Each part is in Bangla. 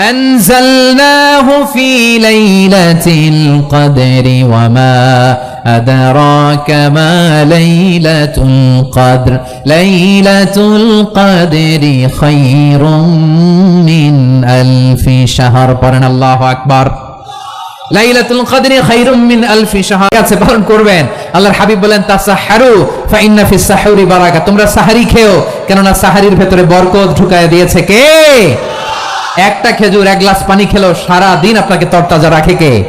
أنزلناه في ليلة القدر وما أدراك ما ليلة القدر ليلة القدر خير من ألف شهر قرن الله أكبر লাইলাতুল কদরি খায়রুম মিন আলফি শাহর কাছে পালন করবেন আল্লাহর হাবিব বলেন তাসাহারু ফা ইন্না ফিস সাহুরি বারাকা তোমরা সাহারি খেও কেননা সাহারির ভেতরে বরকত ঢুকায় দিয়েছে কে একটা খেজুর, এক গ্লাস পানি খেলো সারা দিন আপনাকে তরতাজা রাখে কে?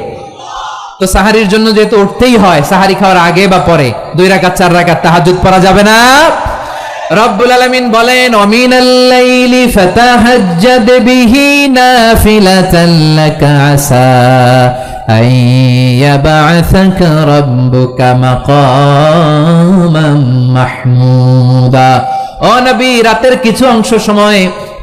তো সাহারির জন্য যেহেতু উঠতেই হয়, সাহারি খাওয়ার আগে বা পরে? দুই রাকাত, চার রাকাত তাহাজ্জুদ পড়া যাবে না? রব্বুল আলামিন বলেন নবী, রাতের কিছু অংশ সময়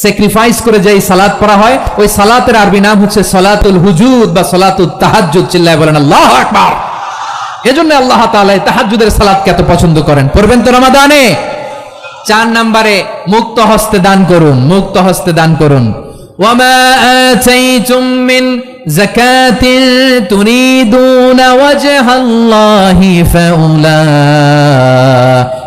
স্যাক্রিফাইস করে যে সালাত পড়া হয়, ওই সালাতের আরবি নাম হচ্ছে সলাতুল হুজুদ বা সলাতুল তাহাজ্জুদ, চিল্লায় বলেন, আল্লাহ আকবার! এজন্য আল্লাহ তাআলা তাহাজ্জুদের সালাতকে এত পছন্দ করেন। পড়বেন তো রমাদানে? চার নম্বরে, মুক্ত হস্তে দান করুন, মুক্ত হস্তে দান করুন। মিন যাকাতিন তুরিদুনা ওয়াজহাল্লাহি ফাউলাইকা হুমুল মুদাইফুন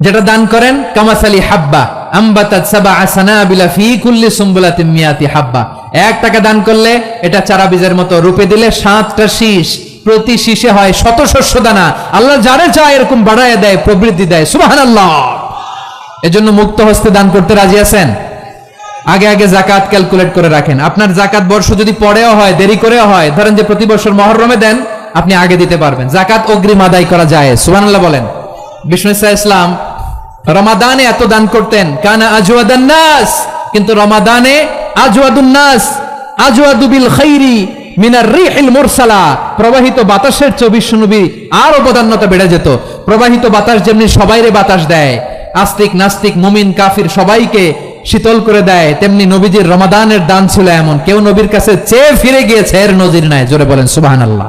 যেটা দান করেন, কামাসালি হাব্বা। প্রতি শীষে আল্লাহ এজন্য মুক্ত হস্তে দান করতে রাজি আছেন? আগে আগে জাকাত ক্যালকুলেট করে রাখেন। আপনার জাকাত বর্ষ যদি পরেও হয়, দেরি করেও হয়, ধরেন যে প্রতি বছর মহরমে দেন, আপনি আগে দিতে পারবেন। জাকাত অগ্রিম আদায় করা যায়। সুবহানাল্লাহ বলেন। বিষ্ণু ইসা ইসলাম রমাদানে এত দান করতেন। কানা আজওয়াদান নাস। কিন্তু রমাদানে আজওয়াদুন নাস, আজওয়াদু বিল খাইরি মিনার রিহিল মুরসালা। প্রবাহিত বাতাসের চব্বিশ নবী আর বেড়ে যেত। প্রবাহিত বাতাস যেমনি বাতাস দেয়, আস্তিক নাস্তিক, মুমিন, কাফির সবাইকে শীতল করে দেয়, তেমনি নবীজির রমাদানের দান ছিল এমন। কেউ নবীর কাছে চেয়ে ফিরে গিয়েছে, এর নজির নাই। জোরে বলেন সুবাহান আল্লাহ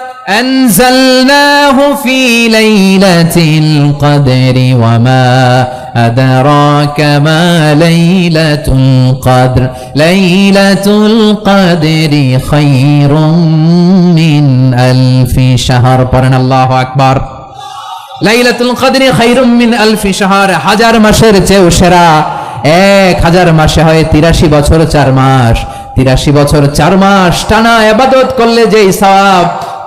أنزلناه في ليلة القدر وما أدراك ما ليلة القدر ليلة القدر خير من ألف شهر قرن الله أكبر লাইলাতুল কদরি খাইরুম মিন আলফি শাহর হাজার মাসের চেয়েও সেরা এক হাজার মাসে হয় তিরাশি বছর চার মাস তিরাশি বছর চার মাস টানা আবাদত করলে যেই সওয়াব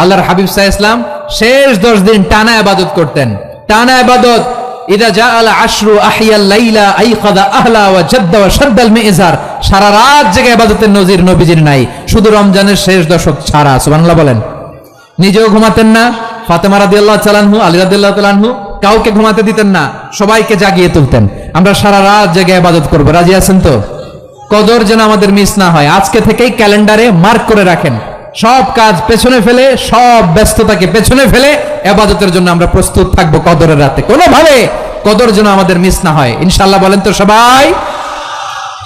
আল্লাহর হাবিব সাহ ইসলাম শেষ দশ দিন টানা আবাদত করতেন। টানা আবাদত সারা রাত জেগে নজির নবীজির নাই। শুধু রমজানের শেষ দশক ছাড়া বলেন। নিজেও ঘুমাতেন না, ফাতেমা রাদিয়াল্লাহু তাআলাহু আলী রাদিয়াল্লাহু কাউকে ঘুমাতে দিতেন না, সবাইকে জাগিয়ে তুলতেন। আমরা সারা রাত জেগে ইবাদত করব। রাজি আছেন তো? কদর যেন আমাদের মিস না হয়। আজকে থেকেই ক্যালেন্ডারে মার্ক করে রাখেন। সব কাজ পেছনে ফেলে, সব ব্যস্ততাকে পেছনে ফেলে ইবাদতের জন্য আমরা প্রস্তুত থাকব কদরের রাতে। কোনোভাবে কদর যেন আমাদের মিস না হয়। ইনশাআল্লাহ বলেন তো সবাই।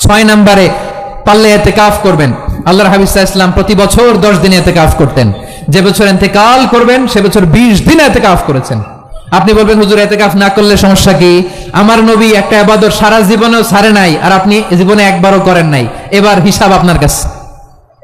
ছয় নম্বরে, পারলে এতে কাফ করবেন সাল্লাল্লাহু আলাইহি ইসলাম প্রতি বছর দশ দিনে এতে কাফ করতেন। যে বছর এতেকাল করবেন, সে বছর বিশ দিন এতে কাফ করেছেন। আপনি বলবেন, হুজুর এতে কাফ না করলে সমস্যা কি? আমার নবী একটা আবাদত সারা জীবনেও সারে নাই, আর আপনি জীবনে একবারও করেন নাই। এবার হিসাব আপনার কাছে।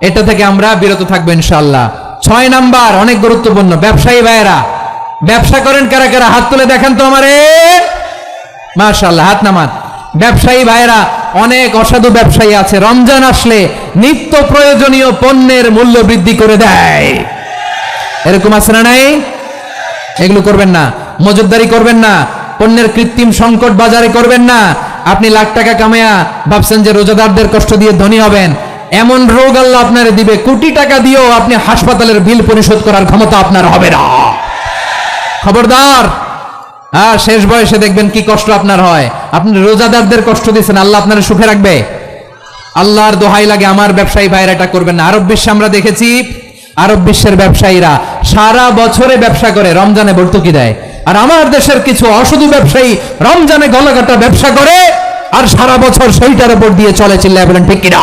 এটা থেকে আমরা বিরত থাকব ইনশাআল্লাহ। ছয় নাম্বার, অনেক গুরুত্বপূর্ণ, ব্যবসায়ী ভাইয়েরা, ব্যবসা করেন কারা কারা? হাত তুলে দেখেন তো আমারে। মাশাআল্লাহ, হাত নামান ব্যবসায়ী ভাইয়েরা, অনেক অসাধু ব্যবসায়ী আছে। রমজান আসলে নিত্য প্রয়োজনীয় পণ্যের মূল্য বৃদ্ধি করে দেয়। এরকম আছে না নাই? এগুলো করবেন না। মজুদদারি করবেন না। পণ্যের কৃত্রিম সংকট বাজারে করবেন না। আপনি লাখ টাকা কামায়া ভাবছেন যে রোজাদারদের কষ্ট দিয়ে ধনী হবেন। এমন রোগ আল্লাহ আপনারে দিবে, কোটি টাকা দিয়েও আপনি হাসপাতালের বিল পরিশোধ করার ক্ষমতা আপনার হবে না। খবরদার আর শেষ বয়সে দেখবেন কি কষ্ট আপনার হয়। আপনি রোজাদারদের কষ্ট দিচ্ছেন আল্লাহ আপনার সুখে রাখবে। আল্লাহর দোহাই লাগে, আমার ব্যবসায়ী ভাইরা এটা করবেন না। আরব বিশ্বে আমরা দেখেছি, আরব বিশ্বের ব্যবসায়ীরা সারা বছরে ব্যবসা করে, রমজানে ভর্তুকি দেয়। আর আমার দেশের কিছু অসাধু ব্যবসায়ী রমজানে গলাকাটা ব্যবসা করে, আর সারা বছর সেইটার উপর দিয়ে চলে, চিল্লায় বলেন, ঠিক কিনা?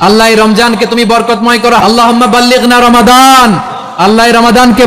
আল্লাহ রমজানকে তুমি বরকতময় করো। আল্লাহ রমাদান। আল্লাহ রমাদানকে